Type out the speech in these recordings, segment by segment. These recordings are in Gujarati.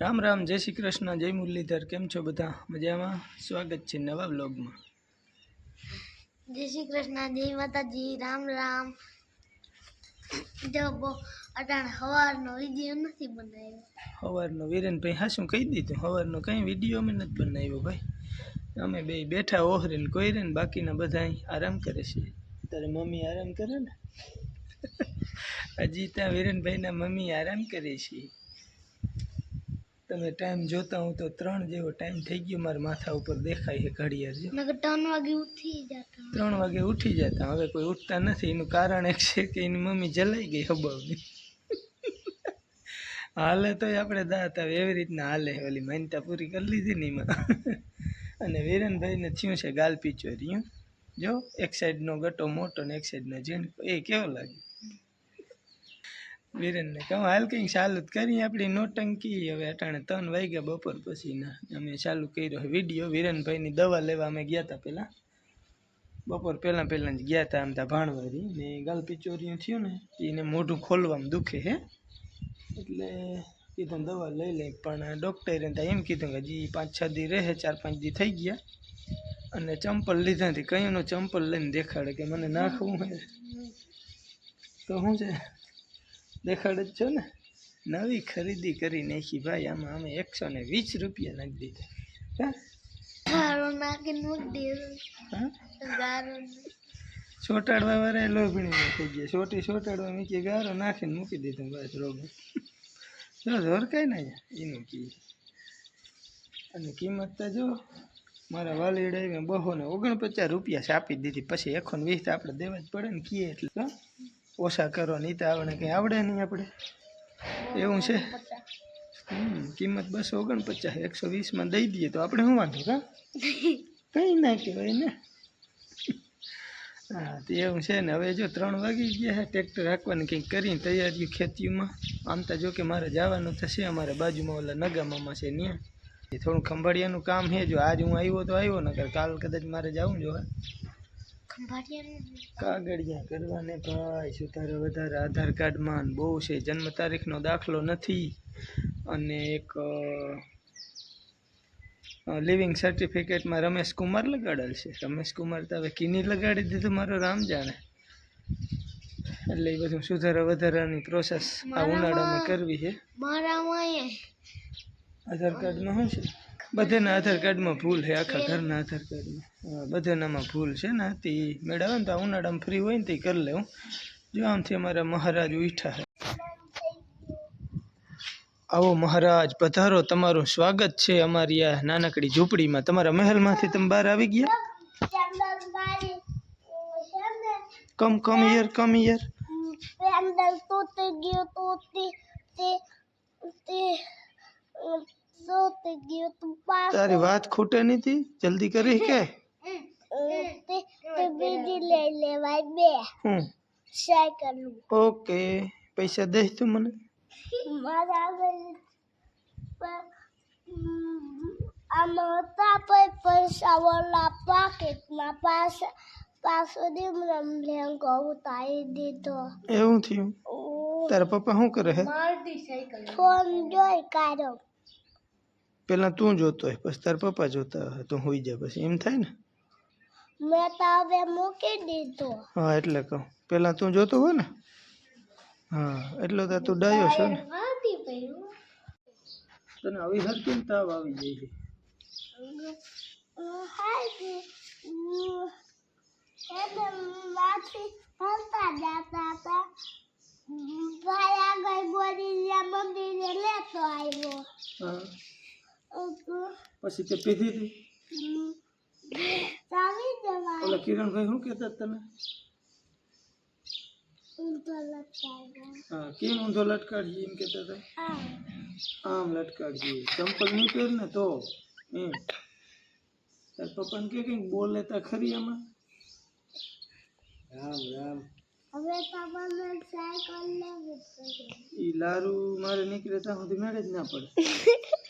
રામ રામ જય શ્રી કૃષ્ણ જય મુરલીધર કેમ છો બધા? મજામાં? સ્વાગત છે નવા બ્લોગમાં જય શ્રી કૃષ્ણ જય માતાજી રામ રામ. જો અટાણ સવારનો વીડિયો નથી બનાવ્યો. સવારનો વિરેનભાઈ હા શું કહી દીધું? સવારનો કંઈ વીડિયો અમે નથી બનાવ્યો ભાઈ. અમે બે બેઠા ઓહરીને કોઈ ને બાકીના બધા આરામ કરે છે. તારે મમ્મી આરામ કરે ને? હજી ત્યાં વિરેનભાઈના મમ્મી આરામ કરે છે. તમે ટાઈમ જોતા હું તો ત્રણ જેવો ટાઈમ થઈ ગયો મારા માથા ઉપર દેખાય છે ઘડિયાળ જો. ત્રણ વાગે ઉઠી જતા ત્રણ વાગે ઉઠી જતા હવે કોઈ ઉઠતા નથી. એનું કારણ એક છે કે એની મમ્મી જલાઈ ગઈ હબાવની. હાલે તો આપણે દાંત આવે એવી રીતના હાલે. ઓલી માન્યતા પૂરી કરી લીધી ને એમાં. અને વીરનભાઈને થયું છે ગાલ પીચોરી. જો એક સાઈડનો ગટો મોટો ને એક સાઈડનો ઝીણકો. એ કેવો લાગે વિરેનને કહું, હાલ કંઈક ચાલુ જ કરી આપણી નોટંકી. હવે અટાણે ત્રણ વાગ્યા બપોર પછીના અમે ચાલુ કર્યો વીડિયો. વિરેનભાઈની દવા લેવા અમે ગયા હતા પહેલાં. બપોર પહેલાં પહેલાં જ ગયા હતા આમ ત્યાં ભાણવારી ને ગાલ પિચોરીયું થયું ને, એને મોઢું ખોલવામાં દુખે હે. એટલે કીધું દવા લઈ લઈ. પણ ડૉક્ટરે ત્યાં એમ કીધું કે હજી પાંચ છ દી રહે, ચાર પાંચ દી થઈ ગયા. અને ચંપલ લીધાથી કયુંનું ચંપલ લઈને દેખાડે કે મને નાખવું હે તો શું છે દેખાડે જ છો ને? નવી ખરીદી કરી નાખી ભાઈ આમાં અમે એકસો ને વીસ રૂપિયા નાખી દીધા. ચોટાડવા વાળા લોભણી થઈ ગયા. છોટી ચોટાડવા મૂકી ગારો નાખીને મૂકી દીધું બસ રોગ જો ધોરકાય ને એનું કી અને કિંમત તો જો મારા વાલીડાએ મેં બહુ ને ઓગણપચાસ રૂપિયા છાપી દીધી. પછી એકો વીસ તો આપણે દેવા જ પડે ને કીએ એટલે? ઓછા કરો, નહીં તો આપણે કંઈ આવડે નહીં આપણે. એવું છે? કિંમત બસો ઓગણપચાસ, એકસો વીસમાં દઈ દઈએ તો આપણે શું વાંધો, કા? કંઈ ના કહેવાય ને. હા, તો એવું છે ને. હવે જો ત્રણ વાગી ગયા છે, ટ્રેક્ટર રાખવાની કંઈક કરીને તૈયારીઓ ખેતીમાં. આમ તો જો કે મારે જવાનું થશે, અમારે બાજુમાં ઓલા નગા મામા છે ત્યાં. થોડું ખંભાળિયાનું કામ છે, જો આજ હું આવ્યો તો આવ્યો, નકર કાલ કદાચ મારે જવું જો ખંભાળિયા કાગળિયા. કરવાને ભાઈ સુધારે વધારે આધાર કાર્ડમાં. બહુ છે જન્મ તારીખનો દાખલો નથી. અને એક લિવિંગ સર્ટિફિકેટમાં રમેશ કુમાર લગાડેલ છે. રમેશ કુમાર તો હવે કિની લગાડી દીધું મારો રામ જાણે. એટલે એ બધું સુધારા વધારાની પ્રોસેસ આ ઉનાળામાં કરવી છે. મારામાં આધાર કાર્ડમાં શું છે? બધાના આધાર કાર્ડમાં ભૂલ છે, આખા ઘરના આધાર કાર્ડમાં. બધાનામાં ભૂલ છે ને, તે મેળવે ને તો ઉનાળામાં ફ્રી હોય ને તે કરી લેવું જો આમથી અમારા મહારાજ ઉઠા છે આવો મહારાજ, પધારો, તમારું સ્વાગત છે અમારી આ નાનકડી ઝૂંપડીમાં. તમારા મહેલમાંથી તમે બહાર આવી ગયા? Come come here come here pedal તૂટી ગયું, તૂટી, તે તે તૂટી ગયું તું પાસ તારી વાત ખૂટે નથી જલ્દી કરી કે તે તે બીજી લઈ લેવાય બે હું સાયકલ ઓકે પૈસા દઈશ તું મને મારા આમાં હતા પણ પૈસા વાળા પાકેટમાં પાછા પાછો દીમરમ લેંગો ઉતારી દીધો એવું થયું તારા પપ્પા શું કરે હે ફોન જોઈ કાઢો પેલા તું જોતો હોય પછી તાર પપ્પા જોતા હોય તું હોઈ જાય પછી. એમ થાય ને? મેં તો હવે મૂકી દીધો. હા એટલે કહું. પેલા તું જોતો હોય ને? હા એટલો તો તું ડાયો છો ને? તને આવી હરકી તાવ આવી જાય છે. ભાઈ આગળ બોલી મંદિરે લેતો આવ્યો. હા. પછી તે પીધી હતી ચાવી જવા ઓલા કિરણભાઈ શું કહેતા હતા તને? ઊંધો લટકાવ્યો. હા કેમ ઊંધો લટકાડીએ એમ કહેતા હતા? આ આમ લટકાડીએ ચંપલ નહીં પહેર ને તો એમ. તાર પપ્પાને કે કંઈક બોલે તા ખરી આમાં? રામ રામ. હવે તમારે સાયકલ લેવી પડે. ઈ લારું મારે નીકળે ત્યાં સુધી મેળે જ ના પડે.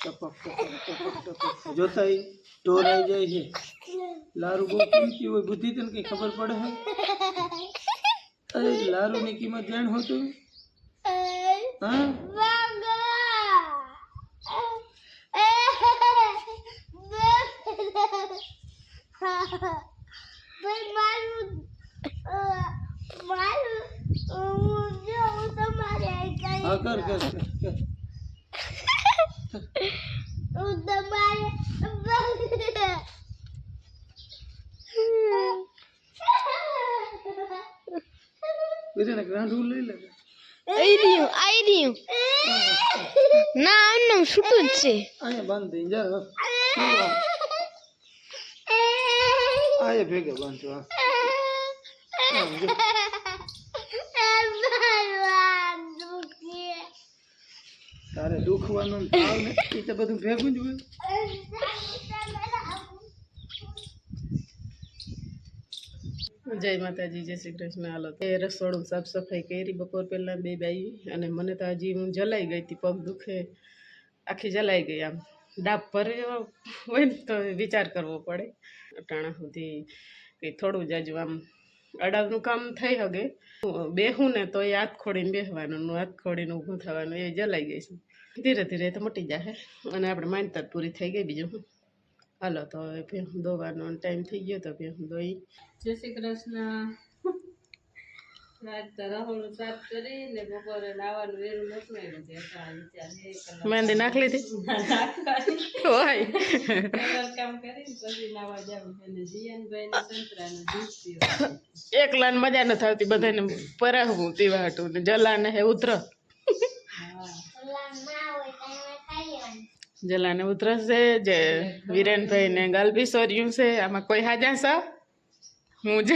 ટપક ટપક ટપક જોતાય ટોરાઈ જાય છે લારું બહુ કિંમતી હોય બુદ્ધિ તને કઈ ખબર પડે હે અરે લારું ની કિંમત જાણ હોતું હા હા કર કર કર કર હું તમારે વિરેન એક રાંડું લઈ લે આઈ રહ્યું આઈ રહ્યું ના આમનું છૂટું જ છે અહીંયા બાંધ દઈ જા હવે. આયા ભેગા બાંધજો હા આમ જો. તારે દુખવાનું એ તો બધું ભેગું જ જય માતાજી, જય શ્રી કૃષ્ણ. હાલો એ રસોડું સાફ સફાઈ કરી બપોર પહેલાં બે બાઈ અને મને તો હજી હું જલાઈ ગઈ હતી, પગ દુખે, આખી જલાઈ ગઈ આમ. ડાબ ભર્યો હોય ને તો વિચાર કરવો પડે. અટાણા સુધી કંઈ થોડું હજુ આમ અડાવનું કામ થઈ હગે. બેહું ને તો એ હાથ ખોડીને બેસવાનું હાથ ખોડીને ઊભું થવાનું, એ જલાઈ ગઈ છે. ધીરે ધીરે તો મટી જશે અને આપણે માનતા પૂરી થઈ ગઈ બીજું શું હાલો તો હવે ભેહું દોવાનો ટાઈમ થઈ ગયો તો ભેહું દોઈ જય શ્રી કૃષ્ણ. હે મહેંદી નાખી લીધી? ને એકલા મજા નથી આવતી. બધાને પરાહવું તીવાટું જલા ને જલાને હે ઉતર જલાને છે જે વિરેનભાઈ ને ગાલભી સોર્યું છે આમાં કોઈ હાજા છે હું જ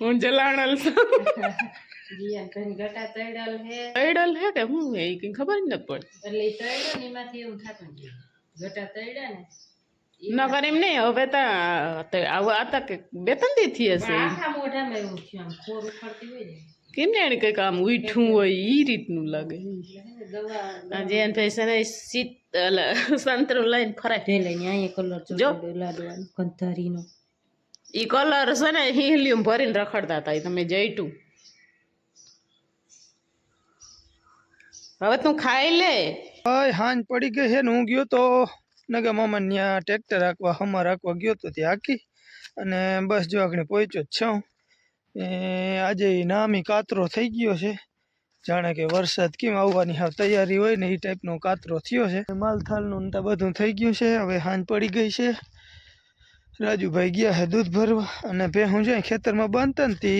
હું જલાણલ છું તૈડલ હે. કે હું એ કઈ ખબર જ નથી પડતી નગર એમ નહીં હવે તો આવું આતા કે બે ત્રણ દી થી હશે કેમ ને એને કંઈક આમ ઉઠું હોય એ રીતનું લાગે. આજે એને ભાઈ છે ને સીત સંતરું લઈને ફરાય જો ઈ કલર છે ને હિલિયમ ભરીને રખડતા હતા તમે જઈટું હવે તું ખાઈ લે હાય હાંજ પડી ગઈ છે ને હું ગયો તો નગા મામા ત્યાં ટ્રેક્ટર રાખવા હમા રાખવા ગયો તો ત્યાં આખી અને બસ જો આગળ પહોંચ્યો જ છું એ આજે નામી કાતરો થઈ ગયો છે જાણે કે વરસાદ કેમ આવવાની હાવ તૈયારી હોય ને એ ટાઈપનો કાતરો થયો છે. માલથાલનું તો બધું થઈ ગયું છે. હવે હાંજ પડી ગઈ છે. રાજુભાઈ ગયા છે દૂધ ભરવા અને ભેહું જાય ખેતરમાં બાંધતા ને તે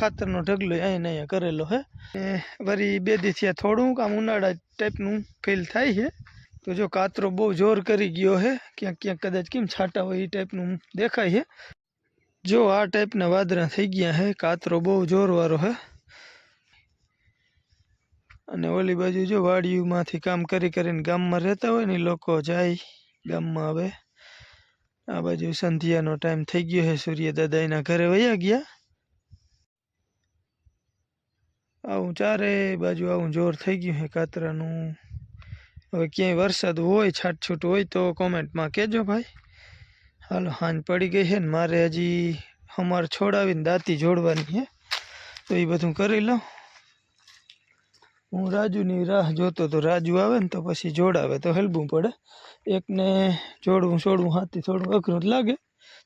ખાતરનો ઢગલો અહીંયા ને અહીંયા કરેલો હે. એ વળી બે દી થોડુંક આમ ઉનાળા ટાઈપનું ફીલ થાય છે. તો જો કાતરો બહુ જોર કરી ગયો છે ક્યાંક ક્યાંક કદાચ કેમ છાંટા હોય એ ટાઈપનું દેખાય છે. જો આ ટાઈપના વાદળા થઈ ગયા છે કાતરો બહુ જોરવાળો છે અને ઓલી બાજુ જો વાડીઓમાંથી કામ કરી કરીને ગામમાં રહેતા હોય ને ઈ લોકો જાય ગામમાં આવે આ બાજુ સંધ્યાનો ટાઈમ થઈ ગયો છે. સૂર્ય દાદા એના ઘરે વયા ગયા. આવું ચારે બાજુ આવું જોર થઈ ગયું છે કાતરાનું. હવે ક્યાંય વરસાદ હોય, છાટછૂટ હોય તો કોમેન્ટમાં કહેજો ભાઈ. હાલો, હાંજ પડી ગઈ છે ને મારે હજી અમાર છોડાવીને દાંતી જોડવાની છે. તો એ બધું કરી લઉં. હું રાજુની રાહ જોતો તો રાજુ આવે ને તો પછી જોડાવે તો હેલવું પડે. એકને જોડવું છોડવું હાથી થોડું અઘરું જ લાગે.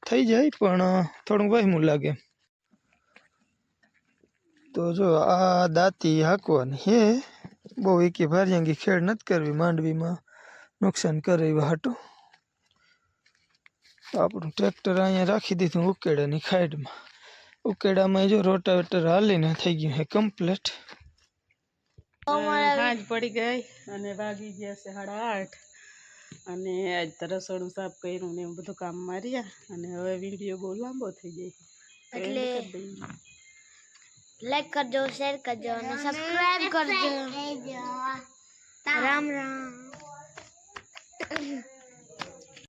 થઈ જાય પણ થોડું વહેમું લાગે. તો જો આ દાંતી હાંકવાની હે. બહુ એકી ભારિયાંગી ખેડ નથી કરવી, માંડવીમાં નુકસાન કરે એવા હાટું. આપણું ટ્રેક્ટર અહીંયા રાખી દીધું ઉકેડાની ખાઈડમાં. ઉકેડામાં જો રોટાવેટર હાલીને થઈ ગયું છે કમ્પ્લીટ. સાંજ પડી ગઈ અને વાગી ગયા છે સાડા આઠ. અને આજ તો રસોડું સાફ કર્યું ને એવું બધું કામ માર્યા અને હવે વીડિયો બહુ લાંબો થઈ જાય એટલે- લાઈક કરજો શેર કરજો અને સબસ્ક્રાઇબ કરજો. રામ રામ.